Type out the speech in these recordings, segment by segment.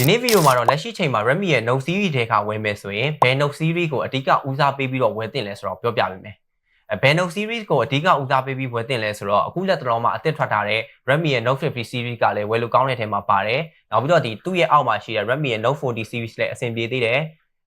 ဒီနေ့ဗီဒီယိုမှာတော့လက်ရှိချိန်မှာ Redmi ရဲ့ Note series တွေကဝယ်မယ်ဆိုရင်ဘယ် Note series ကိုအဓိကဦးစားပေးပြီးတော့ဝယ်သင့်လဲဆိုတော့ပြောပြပေးမယ်အဲဘယ် Note series ကိုအဓိကဦးစားပေးပြီးဝယ်သင့်လဲဆိုတော့အခုလက်တလောမှာအသစ်ထွက်ထားတဲ့ Redmi ရဲ့ Note 50 series ကလည်းဝယ်လို့ကောင်းတဲ့ထဲမှာပါတယ်နောက်ပြီးတော့ဒီသူ့ရဲ့အောက်မှာရှိတဲ့ Redmi ရဲ့ Note 40 series လည်းအဆင်ပြေသေးတယ်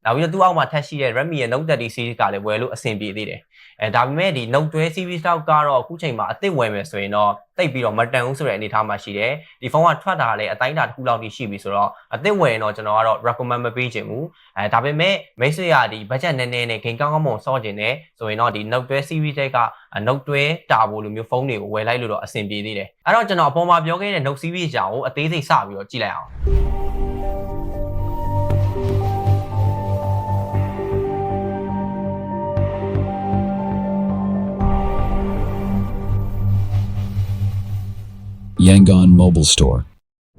နောက်ပြီးတော့သူ့အောက်မှာထပ်ရှိတဲ့ Redmi ရဲ့ Note 30 series ကလည်းဝယ်လို့အဆင်ပြေသေးတယ် အဲဒါပေမဲ့ဒီ Note 12 series တော့ကတော့အခုချိန်မှာအသစ်ဝယ်မယ်ဆိုရင်တော့တိတ်ပြီးတော့မတန်ဘူးဆိုတဲ့အနေအထားမှာရှိတယ်ဒီဖုန်းကထွက်တာလည်းအတိုင်းအတာတစ်ခုလောက်ထိရှိပြီဆိုတော့အသစ်ဝယ်ရင်တော့ကျွန်တော်ကတော့ recommend မပေးချင်ဘူးအဲဒါပေမဲ့မိတ်ဆွေရဒီ budget နည်းနည်းနဲ့ဂိမ်းကောင်းကောင်းမွန်စော့ကျင်တယ်ဆိုရင်တော့ဒီ Note 12 series တွေက Note 12 Turbo လိုမျိုးဖုန်းတွေကိုဝယ်လိုက်လို့တော့အဆင်ပြေသေးတယ်အဲ့တော့ကျွန်တော်အပေါ်မှာပြောခဲ့တဲ့ Note series ကြောင့်အသေးစိတ်စပြီးတော့ကြည့်လိုက်အောင် Yangon Mobile Store.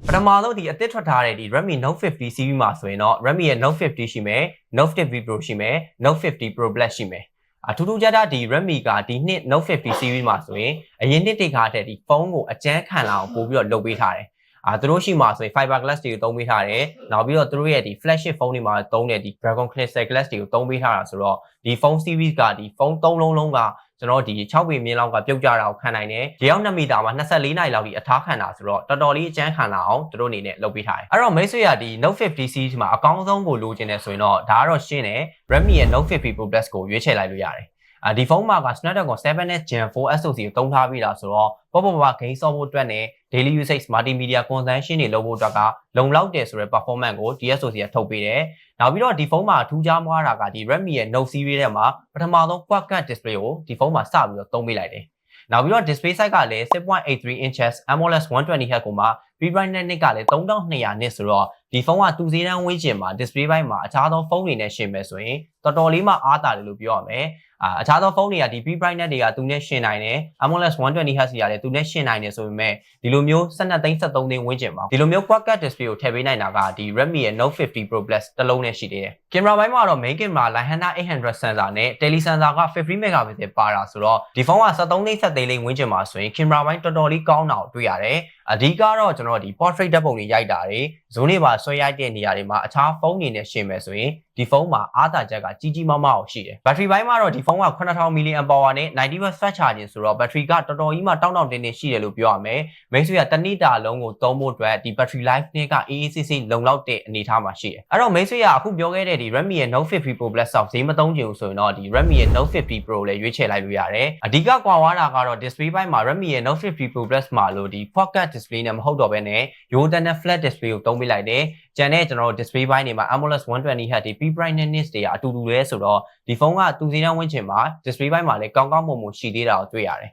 ပထမဆုံးဒီအသစ်ထွက်ထားတဲ့ဒီ Redmi Note 50 series မှာဆိုရင်တော့ Redmi ရဲ့ Note 50ရှိမယ် Note 50 Pro ရှိမယ် Note 50 Pro Plus ရှိမယ်အထူးထူးခြားခြားဒီ Redmi ကဒီနှစ် Note 50 series မှာဆိုရင်အရင်နှစ်တိတ်ခါတဲ့ဒီဖုန်းကိုအကျန်းခံလာအောင်ပို့ပြီးတော့လုပ်ပေးထားတယ်အာသူတို့ရှိမှာဆိုရင် fiber glass တွေကိုသုံးပေးထားတယ်။နောက်ပြီးတော့သူတို့ရဲ့ဒီ flagship ဖုန်းတွေမှာသုံးတဲ့ဒီ Dragon Crystal glass တွေကိုသုံးပေးထားတာဆိုတော့ဒီဖုန်း series ကဒီဖုန်း၃လုံးလုံးက ကျွန်တော်ဒီ6ပေမြင့်လောက်ကပြုတ်ကြတာကိုခံနိုင်တယ်။ရေအောင်2မီတာမှာ24နိုင်လောက်ဒီအထားခံတာဆိုတော့တော်တော်လေးအကျန်းခံလာအောင်သူတို့အနေနဲ့လုပ်ပေးထားတယ်။အဲ့တော့မိတ်ဆွေရဒီ Note 50 series မှာအကောင်းဆုံးကိုလိုချင်တယ်ဆိုရင်တော့ဒါကတော့ရှင်းတယ် Redmi ရဲ့ Note 50 Pro Plus ကိုရွေးချယ်လိုက်လို့ရတယ်။အာဒီဖုန်းမှာက Snapdragon 7 Gen 4 SoC ကိုသုံးထားပြီးတာဆိုတော့ပေါ့ပေါ့ပါဂိမ်းဆော့ဖို့အတွက်နဲ့ daily usage multimedia consumption တွေလုပ်ဖို့အတွက်ကလုံလောက်တယ်ဆိုတဲ့ performance ကို DSOC ကထုတ်ပေးတယ်။နောက်ပြီးတော့ဒီဖုန်းမှာထူးခြားမွားတာကဒီ Redmi ရဲ့ Note series ထဲမှာပထမဆုံး quad cut display ကိုဒီဖုန်းမှာစပြီးတော့သုံးပေးလိုက်တယ်။နောက်ပြီးတော့ display size ကလည်း6.83 inches AMOLED 120Hz ကိုမှ brightness ကလည်း3200နစ်ဆိုတော့ဒီဖုန်းကသူ့ဈေးတန်းဝန်းကျင်မှာ display ဘိုင်းမှာအခြားသောဖုန်းတွေနဲ့ရှင်မယ်ဆိုရင်တော်တော်လေးမှအားတာတယ်လို့ပြောရမယ်။အာအခြားသောဖုန်းတွေကဒီ brightness တွေကသူနဲ့ရှင်နိုင်တယ် AMOLED 120Hz တွေကလည်းသူနဲ့ရှင်နိုင်တယ်ဆိုပေမဲ့ဒီလိုမျိုး12သိန်း73သိန်းဝန်းကျင်ပါဒီလိုမျိုး quad cut display ကိုထည့်ပေးနိုင်တာကဒီ Redmi ရဲ့ Note 50 Pro Plus တစ်လုံးနဲ့ရှိသေးတယ်ကင်မရာဘိုင်းမှာတော့ main camera Leica 800 sensor နဲ့ tele sensor က50 megapixel ပါတာဆိုတော့ဒီဖုန်းက73သိန်း73သိန်းဝန်းကျင်ပါဆိုရင်ကင်မရာဘိုင်းတော်တော်လေးကောင်းတာကိုတွေ့ရတယ်အဓိကတော့ကျွန်တော်ဒီ portrait ဓာတ်ပုံတွေရိုက်တာတွေဇုံးတွေပါဆွဲရိုက်တဲ့နေရာတွေမှာအခြားဖုန်းတွေနဲ့ရှင်မယ်ဆိုရင် ဒီဖုန်းမှာအားသာချက်ကကြီးကြီးမားမားအောင်ရှိတယ်ဘက်ထရီဘိုင်းမှာတော့ဒီဖုန်းက9000 mAh နဲ့90 watt fast charging ဆိုတော့ဘက်ထရီကတော်တော်ကြီးမှတောင်းတောင်းတင်းတင်းရှိတယ်လို့ပြောရမယ်မိတ်ဆွေကတနည်းတာလုံးကိုသုံးဖို့အတွက်ဒီ battery life နဲ့က AACC လုံလောက်တဲ့အနေအထားမှာရှိတယ်အဲ့တော့မိတ်ဆွေကအခုပြောခဲ့တဲ့ဒီ Redmi ရဲ့ Note 50 Pro Plus ဆောက်ဈေးမသုံးချင်ဘူးဆိုရင်တော့ဒီ Redmi ရဲ့ Note 50 Pro လည်းရွေးချယ်လိုက်လို့ရတယ်အဓိကကွာဝါတာကတော့ display ဘိုင်းမှာ Redmi ရဲ့ Note 50 Pro Plus မှာလို့ဒီ pocket display နဲ့မဟုတ်တော့ဘဲနဲ့ Yodan နဲ့ flat display ကိုသုံးပေးလိုက်တယ်ကျန်တဲ့ကျွန်တော်တို့ display ဘိုင်းတွေမှာ AMOLED 120Hz ဒီ peak brightness တွေကအတူတူလဲဆိုတော့ဒီဖုန်းကသူစီတန်းဝင်းချင်မှာ display ဘိုင်းမှာလည်းကောင်းကောင်းမွန်မွန်ရှိသေးတာကိုတွေ့ရတယ်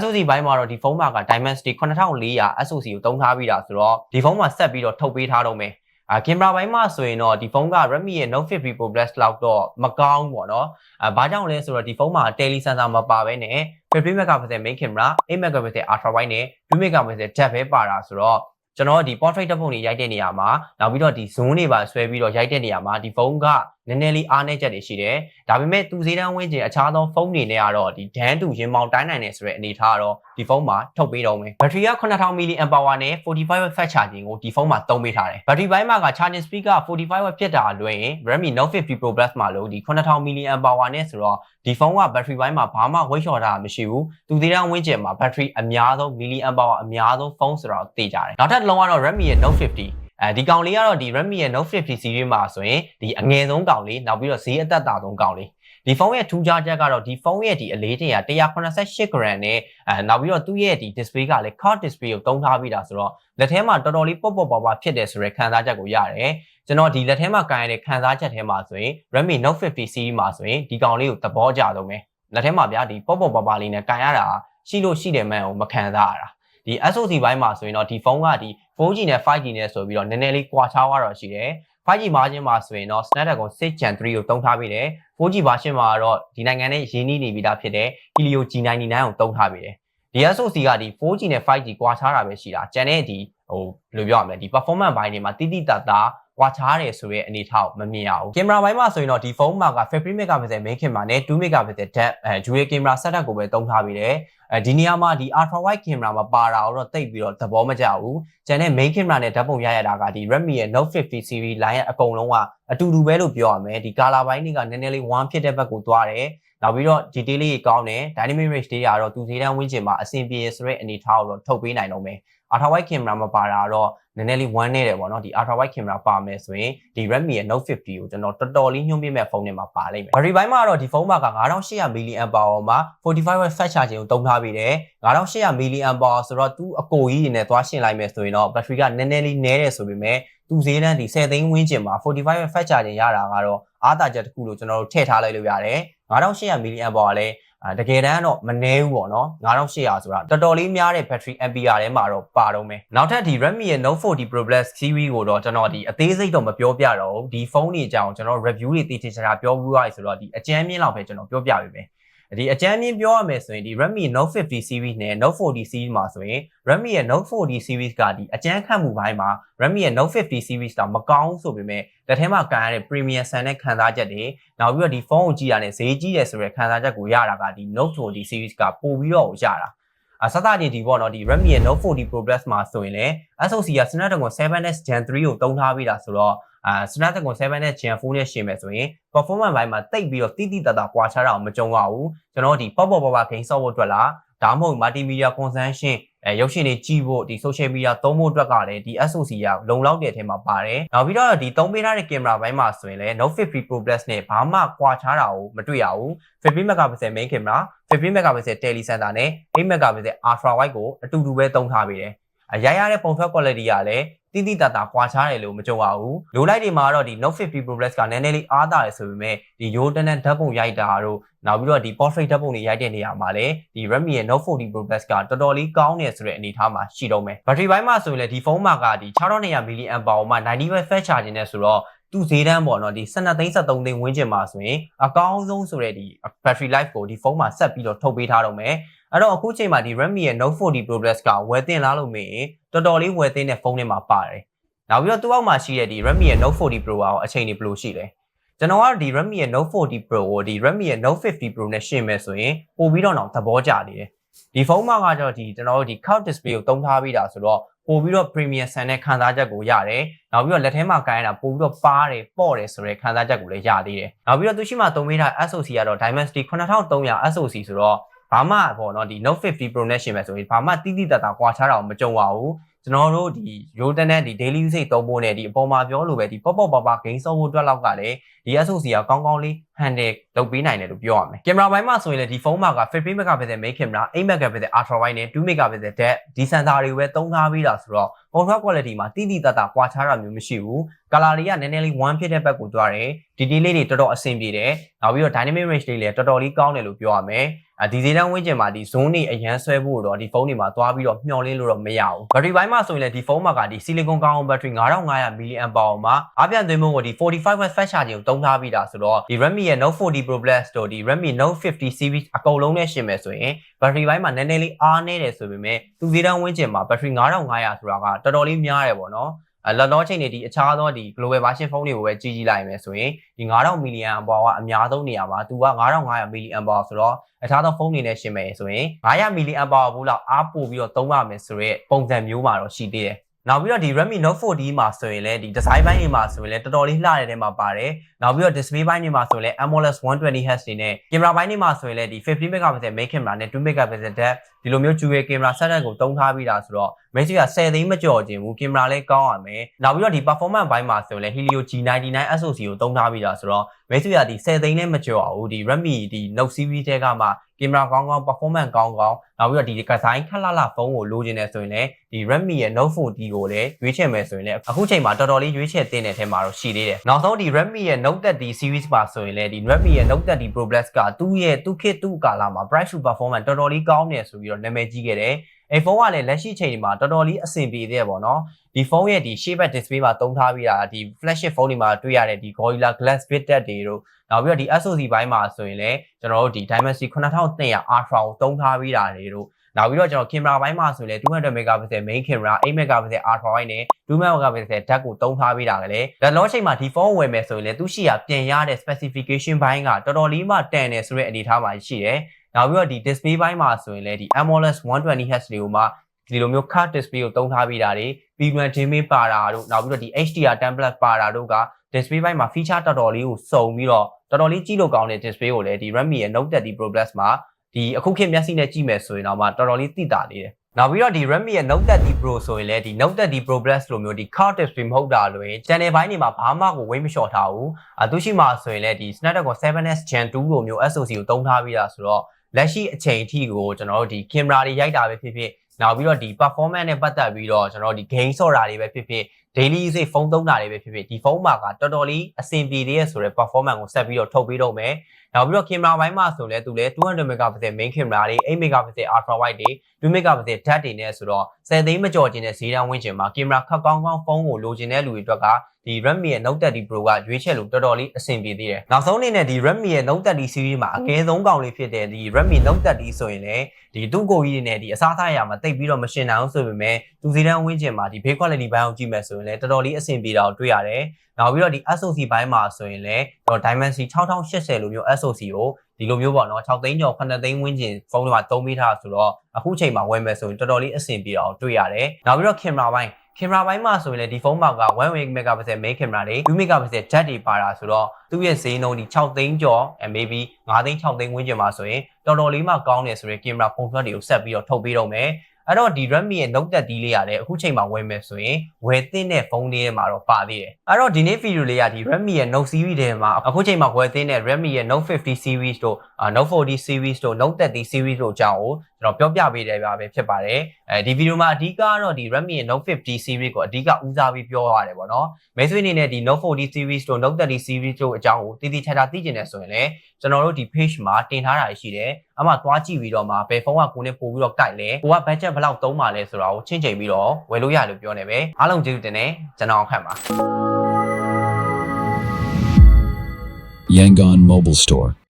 SoC ဘိုင်းမှာတော့ဒီဖုန်းမှာက Dimensity 9400 SoC ကိုသုံးထားပြီးတာဆိုတော့ဒီဖုန်းမှာဆက်ပြီးတော့ထုတ်ပေးထားတော့မယ်အာကင်မရာဘိုင်းမှာဆိုရင်တော့ဒီဖုန်းက Redmi ရဲ့ Note 50 Pro Plus လောက်တော့မကောင်းဘူးပေါ့နော်အာဘာကြောင့်လဲဆိုတော့ဒီဖုန်းမှာ tele sensor မပါဘဲနဲ့50 megapixel main camera 8 megapixel ultra wide နဲ့2 megapixel depth ပဲပါတာဆိုတော့ ကျွန်တော်ဒီ portrait ဓာတ်ပုံတွေရိုက်တဲ့နေရာမှာနောက်ပြီးတော့ဒီ zoom တွေပါဆွဲပြီးတော့ရိုက်တဲ့နေရာမှာဒီဖုန်းက နည်းနည်းလေးအားနည်းချက်တွေရှိတယ်။ဒါပေမဲ့သူဈေးတန်းဝင်းကျင်အခြားသောဖုန်းတွေနဲ့ကတော့ဒီဒန်းတူရင်မောင်တိုင်းနိုင်နေဆိုတဲ့အနေအထားကတော့ဒီဖုန်းမှာထုတ်ပေးတော့မယ်။ဘက်ထရီက9000 mAh နဲ့45 watt fast charging ကိုဒီဖုန်းမှာသုံးပေးထားတယ်။ဘက်ထရီဘိုင်းမှာက charging speed က45 watt ဖြစ်တာလွှဲရင် Redmi Note 50 Pro Plus မှာလို့ဒီ9000 mAh နဲ့ဆိုတော့ဒီဖုန်းကဘက်ထရီဘိုင်းမှာဘာမှဝိတ်လျှော်တာမရှိဘူး။သူဈေးတန်းဝင်းကျင်မှာဘက်ထရီအများဆုံး mAh အများဆုံးဖုန်းဆိုတော့သိကြတယ်။နောက်ထပ်တစ်လုံးကတော့ Redmi ရဲ့ Note 50 အဲဒီကောင်လေးကတော့ဒီ Redmi ရဲ့ Note 50 series မှာဆိုရင်ဒီအငယ်ဆုံးကောင်လေးနောက်ပြီးတော့ဈေးအသက်သာဆုံးကောင်လေးဒီဖုန်းရဲ့ထူးခြားချက်ကတော့ဒီဖုန်းရဲ့ဒီအလေးတင်က188 gram နဲ့အဲနောက်ပြီးတော့သူ့ရဲ့ဒီ display ကလည်း curved display ကိုသုံးထားပြီးတာဆိုတော့လက်ထဲမှာတော်တော်လေးပေါ့ပေါ့ပါပါဖြစ်တယ်ဆိုတဲ့ခံစားချက်ကိုရတယ်ကျွန်တော်ဒီလက်ထဲမှာကန်ရတဲ့ခံစားချက်ထဲမှာဆိုရင် Redmi Note 50 series မှာဆိုရင်ဒီကောင်လေးကိုသဘောကျဆုံးပဲလက်ထဲမှာဗျာဒီပေါ့ပေါ့ပါပါလေးနဲ့ကန်ရတာရှိလို့ရှိတယ်မှန်အောင်မခံစားရတာဒီ SoC ဘိုင်းမှာဆိုရင်တော့ဒီဖုန်းကဒီ 4G နဲ့ 5G နဲ့ဆိုပြီးတော့နည်းနည်းလေးကွာခြားသွားတော့ရှိတယ် 5G version မှာဆိုရင်တော့ Snapdragon 6 Gen 3ကိုသုံးထားပေးတယ် 4G version မှာတော့ဒီနိုင်ငံနဲ့ရင်းနှီးနေပြီးသားဖြစ်တဲ့ Helio G99 ကိုသုံးထားပေးတယ်ဒီ SoC ကဒီ 4G နဲ့ 5G ကွာခြားတာပဲရှိတာကျန်တဲ့ဒီဟိုဘယ်လိုပြောရမလဲဒီ performance ဘိုင်းတွေမှာတိတိတတ်တာဟ ကွာခြားတယ်ဆိုရဲအနေထားကိုမမြင်ရဘူးကင်မရာဘိုင်းမှာဆိုရင်တော့ဒီဖုန်းမှာက50 megapixel main camera နဲ့2 megapixel depth အဲ dual camera setup ကိုပဲသုံးထားပြီးတယ်အဲဒီနေရာမှာဒီ ultra wide camera မှာပါတာတော့တိတ်ပြီးတော့သဘောမကျဘူးကျန်တဲ့ main camera နဲ့ဓာတ်ပုံရရတာကဒီ Redmi ရဲ့ Note 50 series line ရဲ့အကုန်လုံးကအတူတူပဲလို့ပြောရမယ်ဒီ color ဘိုင်းတွေကနည်းနည်းလေး one ဖြစ်တဲ့ဘက်ကိုသွားတယ်နောက်ပြီးတော့ detail လေးကောင်းတယ် dynamic range တွေကတော့သူဈေးတန်းဝင်းကျင်မှာအဆင်ပြေဆိုတဲ့အနေအထားကိုတော့ထုတ်ပေးနိုင်တော့မယ် ultra wide camera မပါတာတော့နည်းနည်းလေးဝမ်းနေတယ်ပေါ့နော်ဒီ ultra wide camera ပါမယ်ဆိုရင်ဒီ Redmi ရဲ့ Note 50ကိုကျွန်တော်တော်တော်လေးညွှန်းပြမဲ့ဖုန်းတွေမှာပါလိမ့်မယ် battery ဘိုင်းမှာတော့ဒီဖုန်းမှာက9800 mAh မှာ45 watt fast charging ကိုသုံးထားပြီးတယ်9800 mAh ဆိုတော့သူ့အကိုကြီးတွေနဲ့သွားရှင်းလိုက်မယ်ဆိုရင်တော့ battery ကနည်းနည်းလေးနည်းတယ်ဆိုပေမဲ့သူဈေးတန်းဒီ10သိန်းဝန်းကျင်မှာ45 watt fast charging ရတာကတော့အားသာချက်တစ်ခုလို့ကျွန်တော်တို့ထည့်ထားလိုက်လို့ရတယ်9800 mAh ကလည်း အာတကယ်တမ်းတော့မနည်းဘူးပေါ့နော်9800ဆိုတာတော်တော်လေးများတဲ့ battery ampere ထဲမှာတော့ပါတော့မယ်နောက်ထပ်ဒီ Redmi ရဲ့ Note 40 Pro Plus series ကိုတော့ကျွန်တော်ဒီအသေးစိတ်တော့မပြောပြတော့ဘူးဒီဖုန်းတွေအကြောင်းကျွန်တော် review တွေတည်တည်ချာချာပြောပြရဆိုတော့ဒီအကြမ်းမြင့်လောက်ပဲကျွန်တော်ပြောပြပေးမယ် ဒီအကြမ်းမြင့်ပြောရမယ်ဆိုရင်ဒီ Redmi Note 50 series နဲ့ Note 40 series မှာဆိုရင် Redmi ရဲ့ Note 40 series ကဒီအကြမ်းခတ်မှုပိုင်းမှာ Redmi ရဲ့ Note 50 series တော့မကောင်းဆိုပေမဲ့လက်ထဲမှာကန်ရတဲ့ premium ဆန်တဲ့ခံစားချက်တွေနောက်ပြီးတော့ဒီဖုန်းကိုကြည့်ရတဲ့ဈေးကြီးတယ်ဆိုတဲ့ခံစားချက်ကိုရတာကဒီ Note 40 series ကပို့ပြီးတော့ရတာ အစသချင်းဒီပေါ့နော်ဒီ Redmi ရဲ့ Note 40 Pro Plus မှာဆိုရင်လည်း SoC က Snapdragon 7s Gen 3ကိုတုံးထားပြီးတာဆိုတော့အာ Snapdragon 7s Gen 4နဲ့ရှင်မယ်ဆိုရင် performance ဘိုင်းမှာတိတ်ပြီးတော့တိတိတတ်တာကွာခြားတာအောင်မကြုံရဘူးကျွန်တော်ဒီ pop pop pop ဂိမ်းဆော့ဖို့အတွက်လား ဒါမှမဟုတ် multimedia consumption အဲရုပ်ရှင်တွေကြည့်ဖို့ဒီ social media သုံးဖို့အတွက်ကလည်းဒီ SoC ကလုံလောက်တဲ့အထက်မှာပါတယ်။နောက်ပြီးတော့ဒီသုံးပေးထားတဲ့ကင်မရာဘိုင်းမှာဆိုရင်လည်း Note 50 Pro Plus နဲ့ဘာမှကွာခြားတာကိုမတွေ့ရဘူး။50 megapixel main camera 50 megapixel tele sensor နဲ့8 megapixel ultra wide ကိုအတူတူပဲသုံးထားပေးတယ်။အရရတဲ့ပုံထွက် quality ကလည်း တိတိတတ်တာကွာခြားတယ်လို့မကြုံရဘူး။လိုလိုက်တွေမှာတော့ဒီ Note 50 Pro Plus ကနည်းနည်းလေးအားသာတယ်ဆိုပေမဲ့ဒီ Yo တန်းတန်းဓာတ်ပုံရိုက်တာတို့နောက်ပြီးတော့ဒီ portrait ဓာတ်ပုံတွေရိုက်တဲ့နေရာမှာလည်းဒီ Redmi ရဲ့ Note 40 Pro Plus ကတော်တော်လေးကောင်းနေဆိုတဲ့အနေအထားမှာရှိတော့မယ်။ battery ဘိုင်းမှာဆိုရင်လည်းဒီဖုန်းမှာကဒီ6200 mAh မှာ90 watt fast charging နဲ့ဆိုတော့ သူ့ဈေးတန်းပေါ့နော်ဒီ12သိန်း73သိန်းဝန်းကျင်မှာဆိုရင်အကောင်းဆုံးဆိုတဲ့ဒီ battery life ကိုဒီဖုန်းမှာဆက်ပြီးတော့ထုတ်ပေးထားတော့မယ်အဲ့တော့အခုချိန်မှာဒီ Redmi ရဲ့ Note 40 Pro Plus ကဝယ်တင်လားလို့မေးရင်တော်တော်လေးဝယ်တင်တဲ့ဖုန်းတွေမှာပါတယ်နောက်ပြီးတော့သူ့အောက်မှာရှိတဲ့ဒီ Redmi ရဲ့ Note 40 Pro ရောအချိန်တွေဘယ်လိုရှိလဲကျွန်တော်ကဒီ Redmi ရဲ့ Note 40 Pro ကိုဒီ Redmi ရဲ့ Note 50 Pro နဲ့ရှင်းမယ်ဆိုရင်ပို့ပြီးတော့တော့သဘောကျနေတယ် ဒီဖုန်းမှာကတော့ဒီကျွန်တော်တို့ဒီ curved display ကိုတုံးထားပြီးတာဆိုတော့ပို့ပြီးတော့ premium ဆန်တဲ့ခံစားချက်ကိုရတယ်။နောက်ပြီးတော့လက်ထဲမှာကိုင်းရတာပို့ပြီးတော့ပါတယ်ပေါ့တယ်ဆိုတဲ့ခံစားချက်ကိုလည်းရသေးတယ်။နောက်ပြီးတော့သူရှိမှသုံးပေးထား SoC ကတော့ Dimensity 9300 SoC ဆိုတော့ဘာမှပေါ့နော်ဒီ Note 50 Pro နဲ့ရှင်မယ်ဆိုရင်ဘာမှတိတိတတ်တာကွာခြားတာမကြုံပါဘူး။ကျွန်တော်တို့ဒီ Rotan နဲ့ဒီ daily usage သုံးဖို့နဲ့ဒီအပေါ်မှာပြောလို့ပဲဒီ pop pop ပါပါ game ဆော့ဖို့အတွက်လောက်ကလည်းဒီ SoC ကကောင်းကောင်းလေး handle လုပ်ပေးနိုင်တယ်လို့ပြောရမယ်။ကင်မရာဘိုင်းမှာဆိုရင်လည်းဒီဖုန်းမှာက50 megapixel main camera 8 megapixel ultra wide နဲ့2 megapixel depth ဒီ sensor တွေပဲသုံးထားပြီးတာဆိုတော့ photo quality မှာတိတိတတ်တာကွာခြားတာမျိုးမရှိဘူး။ color တွေကနည်းနည်းလေး one ဖြစ်တဲ့ဘက်ကိုတွားတယ်။ detail လေးတွေတော်တော်အဆင်ပြေတယ်။နောက်ပြီးတော့ dynamic range လေးလည်းတော်တော်လေးကောင်းတယ်လို့ပြောရမယ်။အဲဒီဈေးတန်းဝင်းကျင်မှာဒီ zone တွေအရန်ဆွဲဖို့တော့ဒီဖုန်းတွေမှာသွားပြီးတော့မျှော်လင့်လို့တော့မရဘူး။ battery ဘိုင်းမှာဆိုရင်လည်းဒီဖုန်းမှာကဒီ silicon ကောင်းအောင် battery 9500 mAh မှာအားပြန်သွင်းမှုကိုဒီ45 watt fast charging ကိုသုံးထားပြီးတာဆိုတော့ဒီ Redmi ရဲ့ Note 40 Pro Plus တို့ဒီ Redmi Note 50 series အကုန်လုံးနဲ့ရှင်မယ်ဆိုရင် battery ဘိုင်းမှာနည်းနည်းလေးအားနေတယ်ဆိုပေမဲ့သူဈေးတန်းဝင်းကျင်မှာ battery 9500ဆိုတာကတော်တော်လေးများတယ်ပေါ့နော်အလက်တော့ချိန်နေဒီအခြားသောဒီ global version ဖုန်းတွေကိုပဲကြည့်ကြည့်လိုက်မယ်ဆိုရင်ဒီ9000 mAh ကအများဆုံးနေရာမှာသူက9500 mAh ဆိုတော့အခြားသောဖုန်းတွေနဲ့ရှင်မယ်ဆိုရင်900 mAh ဘူးလောက်အားပို့ပြီးတော့သုံးရမယ်ဆိုတော့ပုံစံမျိုးမှာတော့ရှိသေးတယ် နောက်ပြီးတော့ဒီ Redmi Note 4D မှာဆိုရင်လည်းဒီ design ဘိုင်းတွေမှာဆိုရင်လည်းတော်တော်လေးလှတဲ့ထဲမှာပါတယ်။နောက်ပြီးတော့ display ဘိုင်းတွေမှာဆိုရင်လည်း AMOLED 120Hz တွေနဲ့ camera ဘိုင်းတွေမှာဆိုရင်လည်းဒီ50 megapixel main camera နဲ့ 2 megapixel depth ဒီလိုမျိုး dual camera setup ကိုတုံးထားပြီးတာဆိုတော့ Magic က10သိန်းမကျော်ခြင်းဘူး camera လည်းကောင်းရမယ်။နောက်ပြီးတော့ဒီ performance ဘိုင်းမှာဆိုရင်လည်း Helio G99 SoC ကိုတုံးထားပြီးတာဆိုတော့ Magic ကဒီ10သိန်းလည်းမကျော်ဘူးဒီ Redmi ဒီ Note series တဲကမှ camera ကောင်းကောင်း performance ကောင်းကောင်းနောက်ပြီးတော့ဒီ design ခက်လှလှဖုန်းကိုလိုချင်တယ်ဆိုရင်လည်းဒီ Redmi ရဲ့ Note 4D ကိုလည်းရွေးချယ်မယ်ဆိုရင်လည်းအခုချိန်မှာတော်တော်လေးရွေးချယ်တင်တဲ့ထဲမှာတော့ရှိသေးတယ်နောက်ဆုံးဒီ Redmi ရဲ့ Note 30 series ပါဆိုရင်လည်းဒီ Redmi ရဲ့ Note 30 Pro Plus ကသူ့ရဲ့သူ့ခေတ်သူ့ကာလမှာ price to performance တော်တော်လေးကောင်းနေဆိုပြီးတော့နာမည်ကြီးခဲ့တယ် အဲဖုန်းကလည်းလက်ရှိချိန်မှာတော်တော်လေးအဆင်ပြေသေးတယ်ပေါ့နော်ဒီဖုန်းရဲ့ဒီ shape display မှာတုံးထားပြီးတာဒီ flagship ဖုန်းတွေမှာတွေ့ရတဲ့ဒီ Gorilla Glass Bit တက်တွေတို့နောက်ပြီးတော့ဒီ SoC ဘိုင်းမှာဆိုရင်လည်းကျွန်တော်တို့ဒီ Dimensity 9200 Ultra ကိုတုံးထားပြီးတာတွေတို့ နောက်ပြီးတော့ကျွန်တော်ကင်မရာဘိုင်းမှာဆိုရင်လည်း200 megapixel main camera 8 megapixel ultra wide နဲ့2 megapixel ဓာတ်ကိုသုံးထားပေးတာကလည်းဒါလောချိန်မှာဒီဖုန်းဝယ်မယ်ဆိုရင်လည်းသူရှိရပြန်ရတဲ့ specification ဘိုင်းကတော်တော်လေးမှတန်တယ်ဆိုတဲ့အနေအထားမှာရှိတယ်နောက်ပြီးတော့ဒီ display ဘိုင်းမှာဆိုရင်လည်းဒီ AMOLED 120Hz တွေကိုမှဒီလိုမျိုး card display ကိုသုံးထားပေးတာတွေ premium gaming ပါတာတို့နောက်ပြီးတော့ဒီ HDR template ပါတာတို့က display ဘိုင်းမှာ feature တော်တော်လေးကိုစုံပြီးတော့တော်တော်လေးကြည့်လို့ကောင်းတဲ့ display ကိုလည်းဒီ Redmi ရဲ့ Note 30 Pro Plus မှာ ဒီအခုခေတ်မျက်စိနဲ့ကြည့်မယ်ဆိုရင်တော့မှတော်တော်လေးသိတာလေးတယ်နောက်ပြီးတော့ဒီ Redmi ရဲ့ Note 30 Pro ဆိုရင်လည်းဒီ Note 30 Pro Plus လိုမျိုးဒီ card display မဟုတ်တာလို့ရင် channel ဘိုင်းတွေမှာဘာမှကိုဝိတ်မလျှော့ထားဘူးအသူရှိမှဆိုရင်လည်းဒီ Snapdragon 7s Gen 2လိုမျိုး SoC ကိုသုံးထားပြီးတာဆိုတော့လက်ရှိအချိန်အထိကိုကျွန်တော်တို့ဒီ camera တွေရိုက်တာပဲဖြစ်ဖြစ်နောက်ပြီးတော့ဒီ performance နဲ့ပတ်သက်ပြီးတော့ကျွန်တော်တို့ဒီ game ဆော့တာတွေပဲဖြစ်ဖြစ် daily usage ဖုန်းသုံးတာတွေပဲဖြစ်ဖြစ်ဒီဖုန်းမှာကတော်တော်လေးအဆင်ပြေသေးရဲ့ဆိုတော့ performance ကိုဆက်ပြီးတော့ထုတ်ပေးတော့မယ် နောက်ပြီးတော့ camera ဘိုင်းမှာဆိုလဲသူလဲ200 megapixel main camera တွေ8 megapixel ultra wide တွေ2 megapixel depth တွေနဲ့ဆိုတော့10သိန်းမကျော်ကျင်တဲ့ဈေးတန်းဝန်းကျင်မှာ camera ခက်ကောင်းကောင်းဖုန်းကိုလိုချင်တဲ့လူတွေအတွက်ကဒီ Redmi ရဲ့ Note 30 Pro ကရွေးချယ်လို့တော်တော်လေးအဆင်ပြေသေးတယ်နောက်ဆုံးအနေနဲ့ဒီ Redmi ရဲ့ Note 30 series မှာအကဲဆုံးကောင်လေးဖြစ်တဲ့ဒီ Redmi Note 30ဆိုရင်လည်းဒီသူ့ကိုကြီးတွေနဲ့ဒီအစားအစာရမှာတိတ်ပြီးတော့မရှင်နိုင်အောင်ဆိုပေမဲ့သူစီတန်းဝင်းကျင်မှာဒီ base quality ဘိုင်းကိုကြည့်မယ်ဆိုရင်လည်းတော်တော်လေးအဆင်ပြေတာကိုတွေ့ရတယ် နောက်ပြီးတော့ဒီ SoC ဘိုင်းမှာဆိုရင်လည်းတော့ Dimensity 6080လိုမျိုး SoC ကိုဒီလိုမျိုးပေါ့နော်6သိန်းကျော်9သိန်းဝန်းကျင်ဖုန်းတွေမှာသုံးပေးထားဆိုတော့အခုချိန်မှာဝယ်မယ်ဆိုရင်တော်တော်လေးအဆင်ပြေတာကိုတွေ့ရတယ်နောက်ပြီးတော့ camera ဘိုင်းကင်မရာဘိုင်းမှာဆိုရင်လည်းဒီဖုန်းမှာက1 megapixel main camera တွေ2 megapixel depth တွေပါတာဆိုတော့သူ့ရဲ့ဈေးနှုန်းဒီ6သိန်းကျော် maybe 5သိန်း6သိန်းဝန်းကျင်မှာဆိုရင်တော်တော်လေးမှကောင်းတယ်ဆိုရင်ကင်မရာဖုန်းဖက်တွေကိုဆက်ပြီးတော့ထုတ်ပေးတော့မယ် အဲ့တော့ဒီ Redmi ရဲ့ Note 30လေးရတယ်အခုချိန်မှာဝယ်မယ်ဆိုရင်ဝယ်သင့်တဲ့ဖုန်းလေးထဲမှာတော့ပါသေးတယ်အဲ့တော့ဒီနေ့ဗီဒီယိုလေးကဒီ Redmi ရဲ့ Note series ထဲမှာအခုချိန်မှာဝယ်သင့်တဲ့ Redmi ရဲ့ Note 50 series တို့ Note 40 series တို့ Note 30 series တို့အကြောင်းကိုကျွန်တော်ပြောပြပေးတယ်ပါပဲဖြစ်ပါတယ်အဲဒီဗီဒီယိုမှာအဓိကကတော့ဒီ Redmi ရဲ့ Note 50 series ကိုအဓိကဦးစားပေးပြောရတယ်ပေါ့နော်မိတ်ဆွေအနေနဲ့ဒီ Note 40 series တို့ Note 30 series တို့အကြောင်းကိုတည်တည်ချာချာသိကျင်တယ်ဆိုရင်လည်းကျွန်တော်တို့ဒီ page မှာတင်ထားတာရှိတယ်အမှသွားကြည့်ပြီးတော့မှဘယ်ဖုန်းကကိုနဲ့ပို့ပြီးတော့ကြိုက်လဲကိုက budget ဘယ်လောက်သုံးပါလဲဆိုတာကိုချင်းချိန်ပြီးတော့ဝယ်လို့ရလို့ပြောနေပဲအားလုံးကျေးဇူးတင်တယ်ကျွန်တော်ခန့်ပါ Yangon Mobile Store.